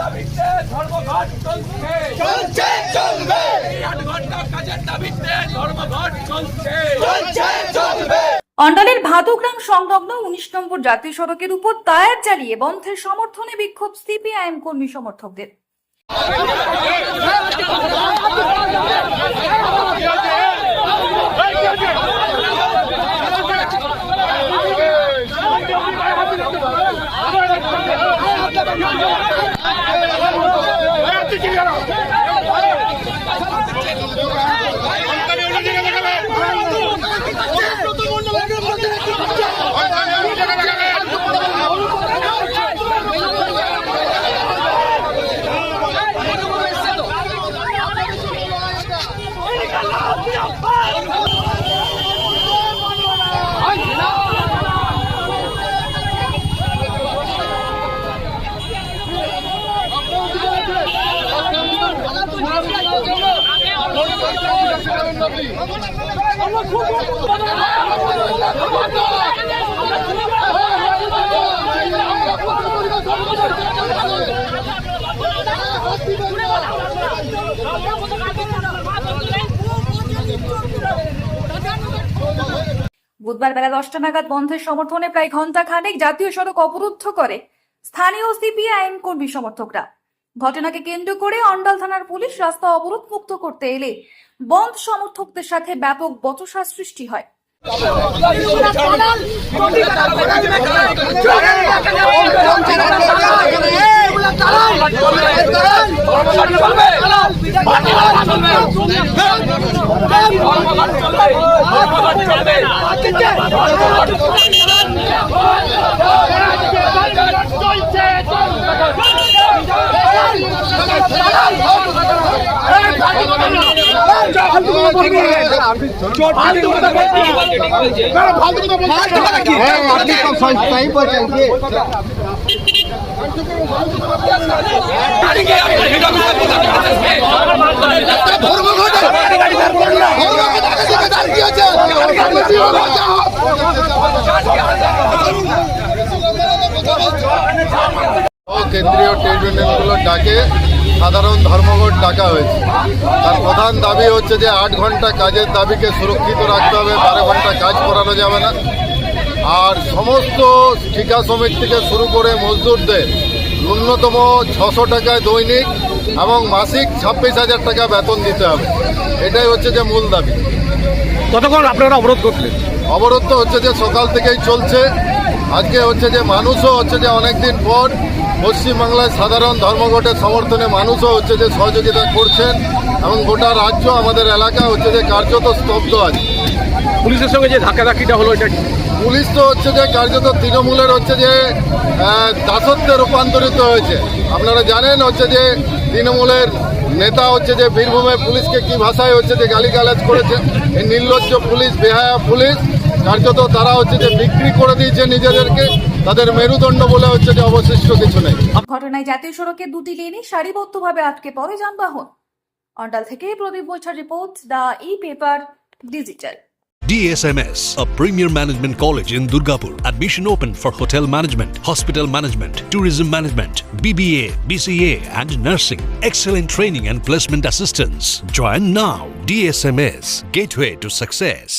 দাবিতে ধর্মঘট চলছে। চলছে চলবে। আট ঘণ্টা কাজের দাবিতে ধর্মঘট চলছে। চলছে চলবে। অন্ডালের ভাদুগ্রাম সংলগ্ন উনিশ নম্বর জাতীয় সড়কের উপর টায়ার চালিয়ে বন্ধের সমর্থনে বিক্ষোভ সিপিআইএম কর্মী সমর্থকদের। বুধবার বেলা দশটা নাগাদ বন্ধের সমর্থনে প্রায় ঘণ্টা খানেক জাতীয় সড়ক অবরুদ্ধ করে স্থানীয় সিপিআইএম কর্মী সমর্থকরা। ঘটনাকে কেন্দ্র করে অন্ডাল থানার পুলিশ রাস্তা অবরোধ মুক্ত করতে এলে বন্ধ সমর্থকদের সাথে ব্যাপক বচসা সৃষ্টি হয়। আপনি কেন্দ্রীয় ট্রেড ইউনিয়নগুলোর ডাকে। সাধারণ ধর্মঘট ডাকা হয়েছে। তার প্রধান দাবি হচ্ছে যে আট ঘণ্টা কাজের দাবিকে সুরক্ষিত রাখতে হবে বারো ঘণ্টা কাজ করানো যাবে না। আর সমস্ত ঠিকা শ্রমিক থেকে শুরু করে মজদুরদের ন্যূনতম ছশো টাকায় দৈনিক এবং মাসিক ছাব্বিশ হাজার টাকা বেতন দিতে হবে। এটাই হচ্ছে যে মূল দাবি। কতক্ষণ আপনারা অবরোধ করলেন অবরোধ তো হচ্ছে যে সকাল থেকেই চলছে। আজকে হচ্ছে যে মানুষও হচ্ছে যে অনেকদিন পর পশ্চিমবাংলায় সাধারণ ধর্মঘটের সমর্থনে মানুষও হচ্ছে যে সহযোগিতা করছেন এবং গোটা রাজ্য আমাদের এলাকা হচ্ছে যে কার্যত স্তব্ধ আছে। পুলিশের সঙ্গে যে ধাক্কাধাক্কিটা হলো এটা? পুলিশ তো হচ্ছে যে কার্যত তৃণমূলের হচ্ছে যে দাসত্বে রূপান্তরিত হয়েছে। আপনারা জানেন হচ্ছে যে তৃণমূলের নেতা হচ্ছে যে বীরভূমে পুলিশকে কি ভাষায় হচ্ছে যে গালিগালাজ করেছে? এই নির্লজ্জ পুলিশ বেহায়া পুলিশ। কার্যত তারা হচ্ছে যে বিক্রি করে দিয়েছে নিজেদেরকে তাদের মেরুদণ্ড বলে হচ্ছে যে অবশিষ্ট কিছু নেই ঘটনায় জাতীয় সড়কের দুটি লেনে সারিবদ্ধভাবে আটকে পড়ে যানবাহন অন্ডাল থেকে Pradip বৈঠার report the E paper digital DSMS, a premier management college in Durgapur. Admission open for hotel management, hospital management, tourism management, BBA, BCA, and nursing. Excellent training and placement assistance. Join now. DSMS, gateway to success.